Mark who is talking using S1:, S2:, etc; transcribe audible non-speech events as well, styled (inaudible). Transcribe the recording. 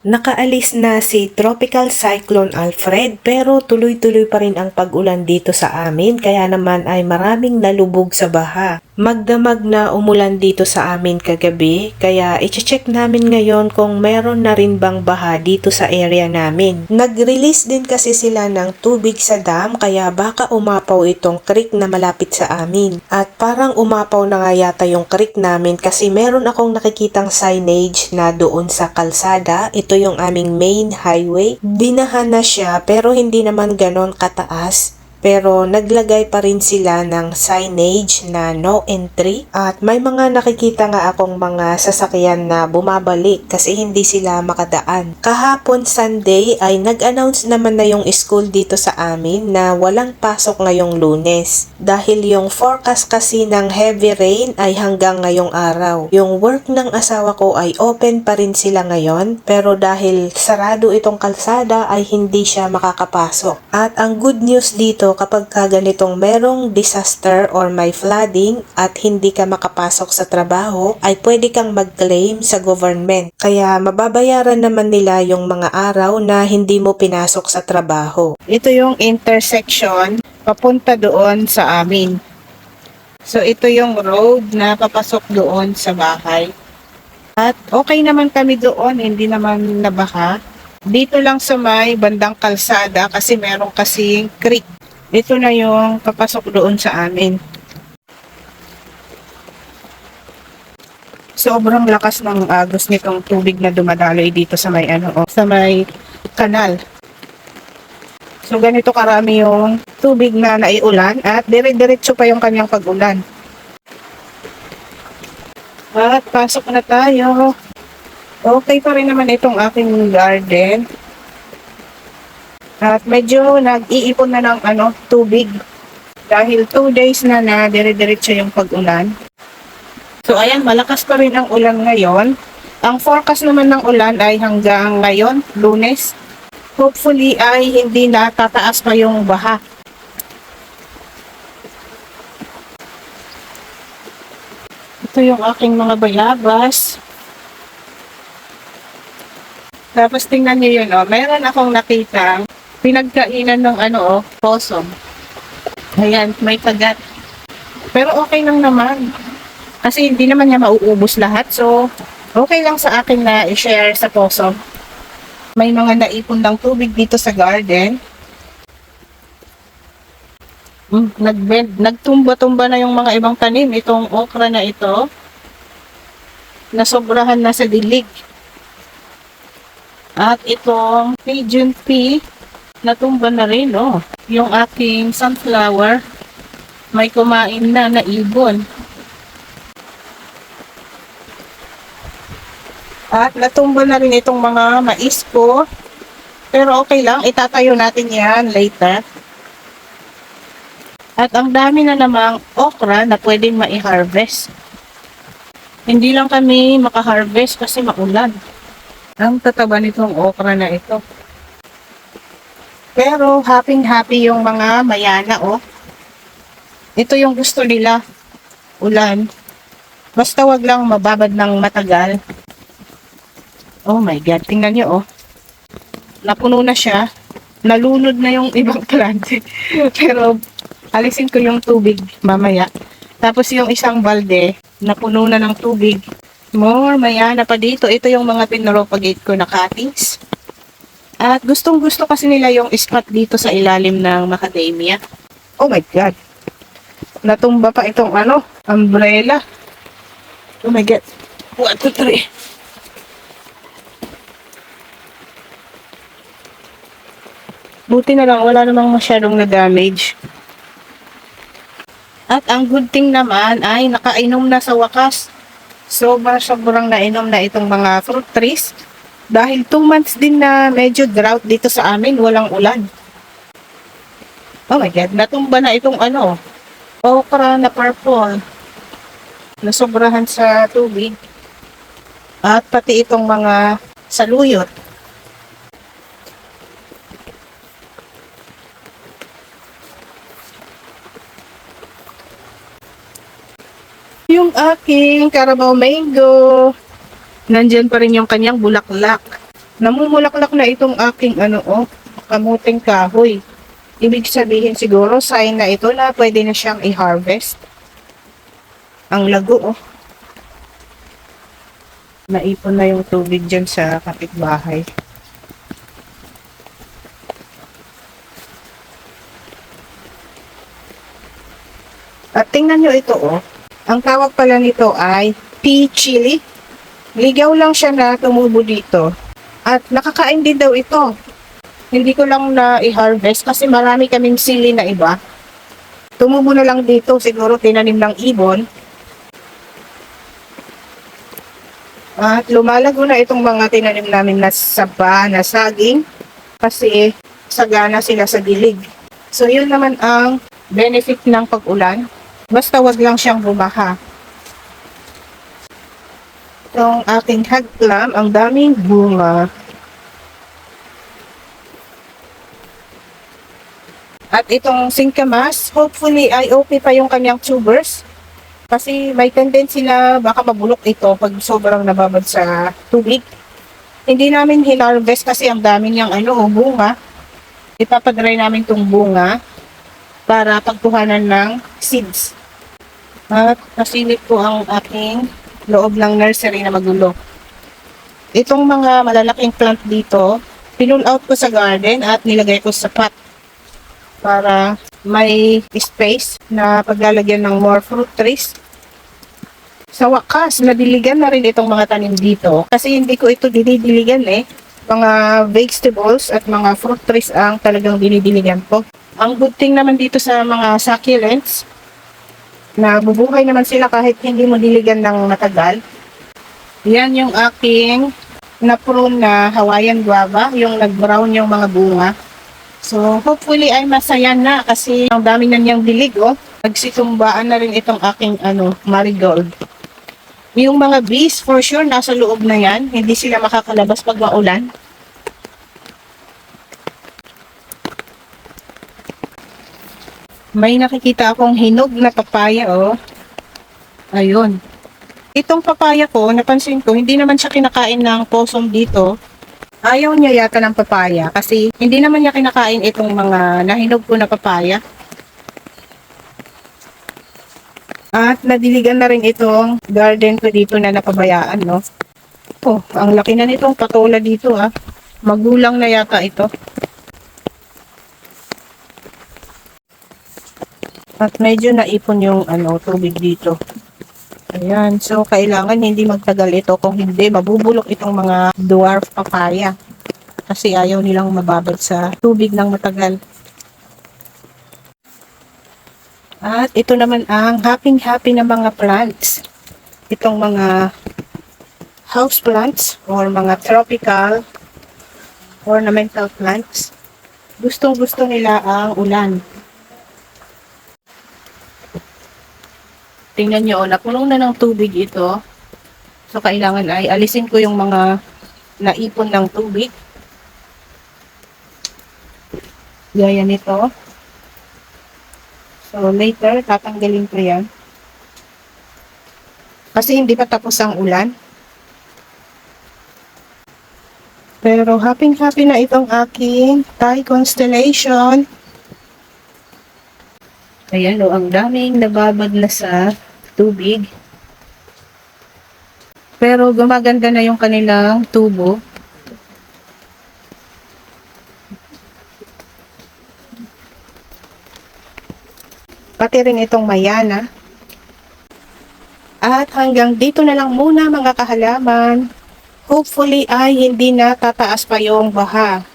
S1: Nakaalis na si Tropical Cyclone Alfred pero tuloy-tuloy pa rin ang pag-ulan dito sa amin kaya naman ay maraming nalubog sa baha. Magdamag na umulan dito sa amin kagabi kaya iche-check namin ngayon kung meron na rin bang baha dito sa area namin. Nag-release din kasi sila ng tubig sa dam kaya baka umapaw itong creek na malapit sa amin. At parang umapaw na nga yata yung creek namin kasi meron akong nakikitang signage na doon sa kalsada. Ito yung aming main highway. Binahan na siya pero hindi naman ganon kataas. Pero naglagay pa rin sila ng signage na no entry at may mga nakikita nga akong mga sasakyan na bumabalik kasi hindi sila makadaan. Kahapon Sunday ay nag-announce naman na yung school dito sa amin na walang pasok ngayong lunes dahil yung forecast kasi ng heavy rain ay hanggang ngayong araw. Yung work ng asawa ko ay open pa rin sila ngayon pero dahil sarado itong kalsada ay hindi siya makakapasok. At ang good news dito kapag ka ganitong merong disaster or may flooding at hindi ka makapasok sa trabaho ay pwede kang mag-claim sa government. Kaya mababayaran naman nila yung mga araw na hindi mo pinasok sa trabaho.
S2: Ito yung intersection papunta doon sa amin. So ito yung road na papasok doon sa bahay. At okay naman kami doon, hindi naman nabaha. Dito lang sa may bandang kalsada kasi meron kasing creek. Ito na yung papasok doon sa amin. Sobrang lakas ng agos nitong tubig na dumadaloy dito sa may ano, oh, sa may kanal. So ganito karami yung tubig na naiulan at dire-diretso pa yung kanyang pag-ulan. At pasok na tayo. Okay pa rin naman itong aking garden. At medyo nag-iipon na ng ano, tubig. Dahil 2 days na na dire-diretso yung pag-ulan. So ayan, malakas pa rin ang ulan ngayon. Ang forecast naman ng ulan ay hanggang ngayon, lunes. Hopefully ay hindi na tataas pa yung baha. Ito yung aking mga bayabas. Tapos tingnan niyo yun, oh. Meron akong nakita pinagkainan ng ano, oh, possum. Ayan, may kagat. Pero okay lang naman. Kasi hindi naman niya mauubos lahat. So, okay lang sa akin na i-share sa possum. May mga naipon ng tubig dito sa garden. Hmm, nagbend, nagtumba-tumba na yung mga ibang tanim. Itong okra na ito, nasobrahan na sa dilig. At itong pigeon pea, natumba na rin, oh. Yung aking sunflower, may kumain na na ibon. At natumba na rin itong mga mais ko. Pero okay lang, itatayo natin yan later. At ang dami na namang okra na pwedeng mai-harvest. Hindi lang kami maka-harvest kasi maulan. Ang tataba nitong okra na ito. Pero happy-happy yung mga mayana, oh. Ito yung gusto nila. Ulan. Basta wag lang mababad ng matagal. Oh my God, tingnan nyo, oh. Napuno na siya. Nalunod na yung (laughs) ibang plante. Pero alisin ko yung tubig mamaya. Tapos yung isang balde, napuno na ng tubig. More, mayana pa dito. Ito yung mga pinropagate ko na cuttings. At gustong gusto kasi nila yung spot dito sa ilalim ng macadamia. Oh my God. Natumba pa itong ano, umbrella. Oh my God. 1, 2, 3. Buti na lang, wala namang masyadong na-damage. At ang good thing naman ay nakainom na sa wakas. Sobra sobrang nainom na itong mga fruit trees. Dahil 2 months din na medyo drought dito sa amin, walang ulan. Oh my God, natumba na itong ano, okra na purple. Nasobrahan sa tubig. At pati itong mga saluyot. Yung aking Carabao Mango. Nandyan pa rin yung kanyang bulaklak. namumulaklak na itong aking ano oh, kamuting kahoy. Ibig sabihin siguro sign na ito na pwede na siyang i-harvest. Ang lago oh. Naipon na yung tubig dyan sa kapitbahay. At tingnan nyo ito oh. Ang tawag pala nito ay pea chili. Ligaw lang siya na tumubo dito. At nakakain din daw ito. Hindi ko lang na i-harvest kasi marami kaming sili na iba. Tumubo na lang dito, siguro tinanim ng ibon. At lumalago na itong mga tinanim namin na saba, na saging. Kasi sagana sila sa dilig. So yun naman ang benefit ng pag-ulan. Basta wag lang siyang bumaha. Itong aking haglam, ang daming bunga. At itong singkamas, hopefully ay okay pa yung kanyang tubers. Kasi may tendency na baka mabulok ito pag sobrang nababad sa tubig. Hindi namin hinarvest kasi ang dami niyang ano, bunga. Ipapadry namin tong bunga para pagkuhanan ng seeds. At nasilip ko ang aking loob ng nursery na magulo. Itong mga malalaking plant dito, pinull out ko sa garden at nilagay ko sa pot para may space na paglalagyan ng more fruit trees. Sa wakas, nadiligan na rin itong mga tanim dito kasi hindi ko ito dinidiligan eh. Mga vegetables at mga fruit trees ang talagang dinidiligan ko. Ang good thing naman dito sa mga succulents, na bubuhay naman sila kahit hindi mo diligan ng matagal. Yan yung aking na-prune na Hawaiian guava, yung nag-brown yung mga bunga. So, hopefully ay masaya na kasi ang dami na niyang dilig, oh. Nagsitumbaan na rin itong aking ano, marigold. Yung mga bees, for sure, nasa loob na yan. Hindi sila makakalabas pag maulan. May nakikita akong hinog na papaya, oh. Ayun. Itong papaya ko, napansin ko, hindi naman siya kinakain ng possum dito. Ayaw niya yata ng papaya kasi hindi naman niya kinakain itong mga nahinog ko na papaya. At nadiligan na rin itong garden ko dito na napabayaan, no? Oh, ang laki na nitong patola dito, ah. Magulang na yata ito. At medyo naipon yung ano, tubig dito. Ayan. So, kailangan hindi magtagal ito. Kung hindi, mabubulok itong mga dwarf papaya. Kasi ayaw nilang mababad sa tubig ng matagal. At ito naman ang happy-happy na mga plants. Itong mga house plants or mga tropical ornamental plants. Gustong-gusto nila ang ulan. Tingnan nyo, oh, napuno na ng tubig ito. So, kailangan ay alisin ko yung mga naipon ng tubig. Gaya nito. So, later, tatanggalin ko yan. Kasi hindi pa tapos ang ulan. Pero happy-happy na itong aking Thai constellation. Ayan o, ang daming nababad na sa tubig. Pero gumaganda na yung kanilang tubo. Pati rin itong mayana. At hanggang dito na lang muna mga kahalaman. Hopefully ay hindi na tataas pa yung baha.